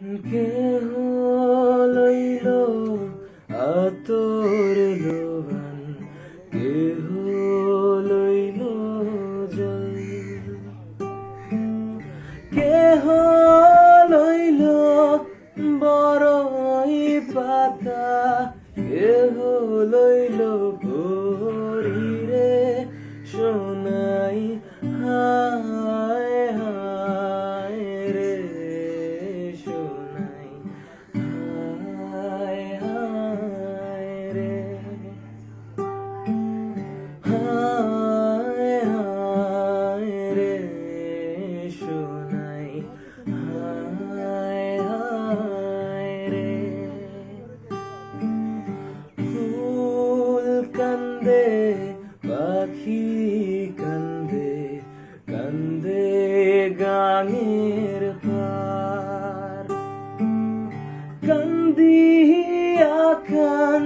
কেহ লইল আতর লোবান কেহ লইল জল কেহ লইল বড়ই পাতা কেহ লইল ভরিরে সোনাই হায় কান্দে পাখি কান্দে কান্দে গানের পার। কান্দিয়া কান